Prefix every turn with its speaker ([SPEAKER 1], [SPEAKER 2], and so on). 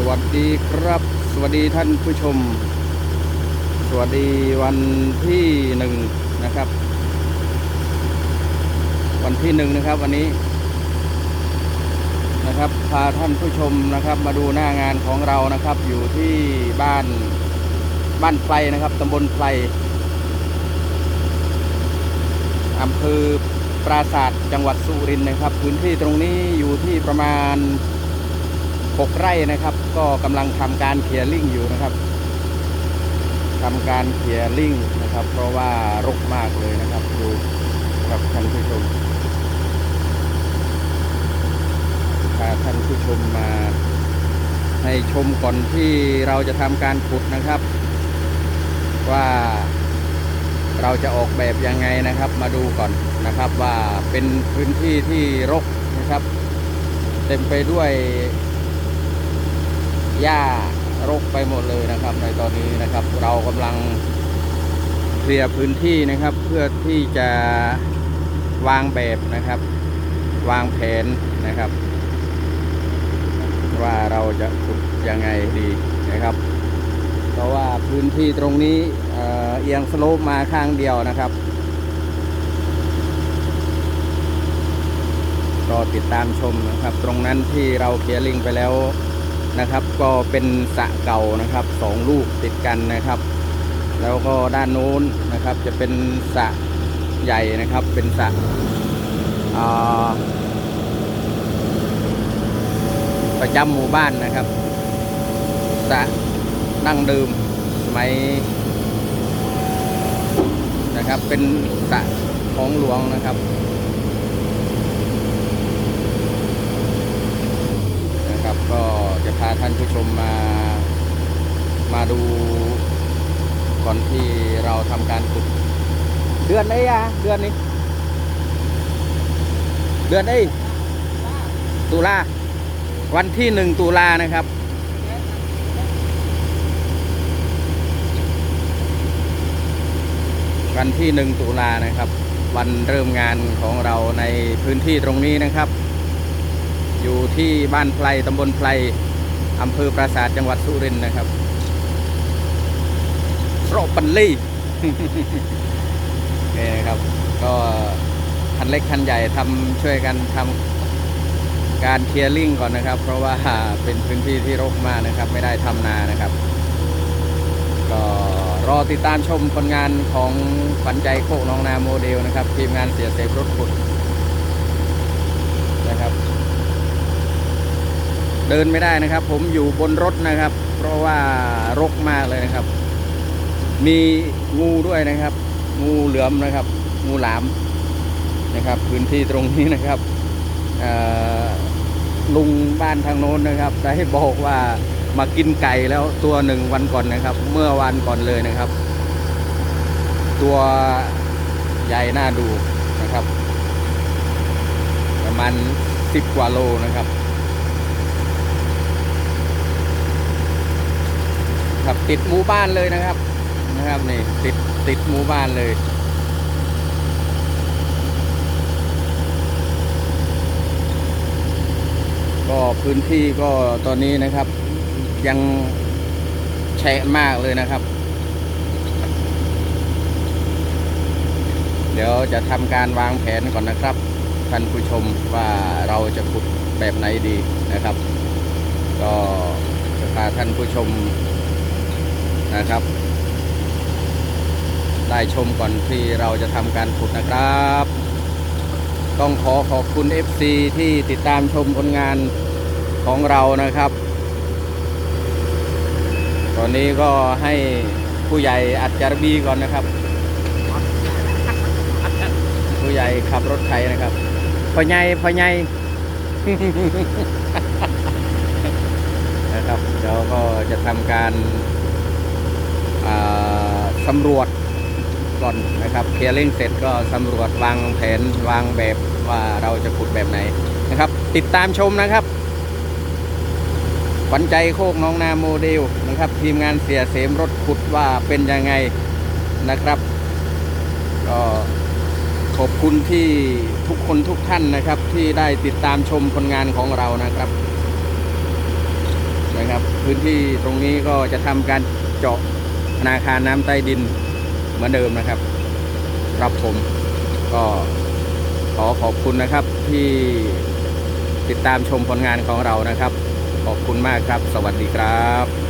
[SPEAKER 1] สวัสดีครับ สวัสดีท่านผู้ชม สวัสดีวันที่หนึ่งนะครับ วันที่หนึ่งนะครับวันนี้นะครับพาท่านผู้ชมนะครับ มาดูหน้างานของเรานะครับ อยู่ที่บ้านบ้านไพรนะครับตำบลไพรอำเภอปราศาสตร์จังหวัดสุรินทร์นะครับ พื้นที่ตรงนี้อยู่ที่ประมาณ 6 ไร่นะครับ ก็กำลังทำการเคลียร์ลิงอยู่นะครับทำการเคลียร์ลิงนะครับ เพราะว่ารกมากเลยนะครับดูครับท่านผู้ชมพาท่านผู้ชมมาให้ชมก่อนที่เราจะทำการขุดนะครับ ว่าเราจะออกแบบยังไงนะครับมาดูก่อนนะครับว่าเป็นพื้นที่ที่รกนะครับ เต็มไปด้วย หญ้ารกไปหมดเลยนะครับ ในตอนนี้นะครับ เรากำลังเคลียร์พื้นที่นะครับ เพื่อที่จะวางแบบนะครับ วางแผนนะครับ ว่าเราจะขุดยังไงดีนะครับ เพราะว่าพื้นที่ตรงนี้เอ่อเอียงสโลปมาข้างเดียวนะครับรอติดตามชมนะครับ ตรงนั้นที่เราเคลียร์ลิงไปแล้ว นะครับ ก็เป็นสระเก่านะครับสองลูกติดกันนะครับ แล้วก็ด้านโน้นนะครับ จะเป็นสระใหญ่นะครับ เป็นสระประจำหมู่บ้านนะครับสระดั้งเดิมสมัยนะครับเป็นสระของหลวงนะครับ ก็จะพาท่าน ผู้ชมมามาดูก่อนที่เราทำการขุด เดือนไหนอะเดือนนี้ เดือนไอ้ตุลาวันที่หนึ่งตุลานะครับ วันที่หนึ่งตุลานะครับ วันเริ่มงานของเราในพื้นที่ตรงนี้นะครับ อยู่ที่บ้านไพรตำบลไพร อำเภอปราสาทจังหวัดสุรินทร์นะครับโรปันลี่นี่นะครับ ก็คันเล็กคันใหญ่ทำช่วยกันทำการเคลียร์ลิงก่อนนะครับ เพราะว่าเป็นพื้นที่ที่รกมากนะครับ ไม่ได้ทำนานะครับ ก็รอติดตามชมผลงานของขวัญใจโคกน้องนาโมเดลนะครับ ทีมงานเสียเซฟรถขุดนะครับ เดินไม่ได้นะครับ ผมอยู่บนรถนะครับ เพราะว่ารกมากเลยนะครับ มีงูด้วยนะครับ งูเหลือมนะครับ งูหลามนะครับ พื้นที่ตรงนี้นะครับลุงบ้านทางโน้นนะครับได้บอกว่ามากินไก่แล้วตัวหนึ่งวันก่อนนะครับ เมื่อวันก่อนเลยนะครับ ตัวใหญ่น่าดูนะครับ ประมาณสิบกว่าโลนะครับ ครับ ติดหมู่บ้านเลยนะครับนะครับนี่ติดติดหมู่บ้านเลยก็พื้นที่ก็ตอนนี้นะครับ ยังแฉะมากเลยนะครับ เดี๋ยวจะทำการวางแผนก่อนนะครับท่านผู้ชมว่าเราจะขุดแบบไหนดีนะครับ ก็จะพาท่านผู้ชม นะครับ ได้ชมก่อนที่เราจะทำการขุดนะครับ ต้องขอขอบคุณ FC ที่ติดตามชมผลงานของเรานะครับ ตอนนี้ก็ให้ผู้ใหญ่อัดจารบีก่อนนะครับ ผู้ใหญ่ขับรถไถนะครับพ่อใหญ่พ่อใหญ่นะครับเดี๋ยวก็จะทำการอ่า สำรวจก่อนนะครับเคลียร์ลิงเสร็จก็สำรวจวางแผนวางแบบว่าเราจะขุดแบบไหนนะครับ ติดตามชมนะครับขวัญใจโคกน้องนาโมเดลนะครับ ทีมงานเสียเสมรถขุดว่าเป็นยังไงนะครับก็ขอบคุณที่ทุกคนทุกท่านนะครับ ที่ได้ติดตามชมผลงานของเรานะครับนะครับ พื้นที่ตรงนี้ก็จะทำการเจาะ ธนาคารน้ำใต้ดินเหมือนเดิมนะครับ รับผมก็ขอขอบคุณนะครับที่ติดตามชมผลงานของเรานะครับ ขอบคุณมากครับ สวัสดีครับ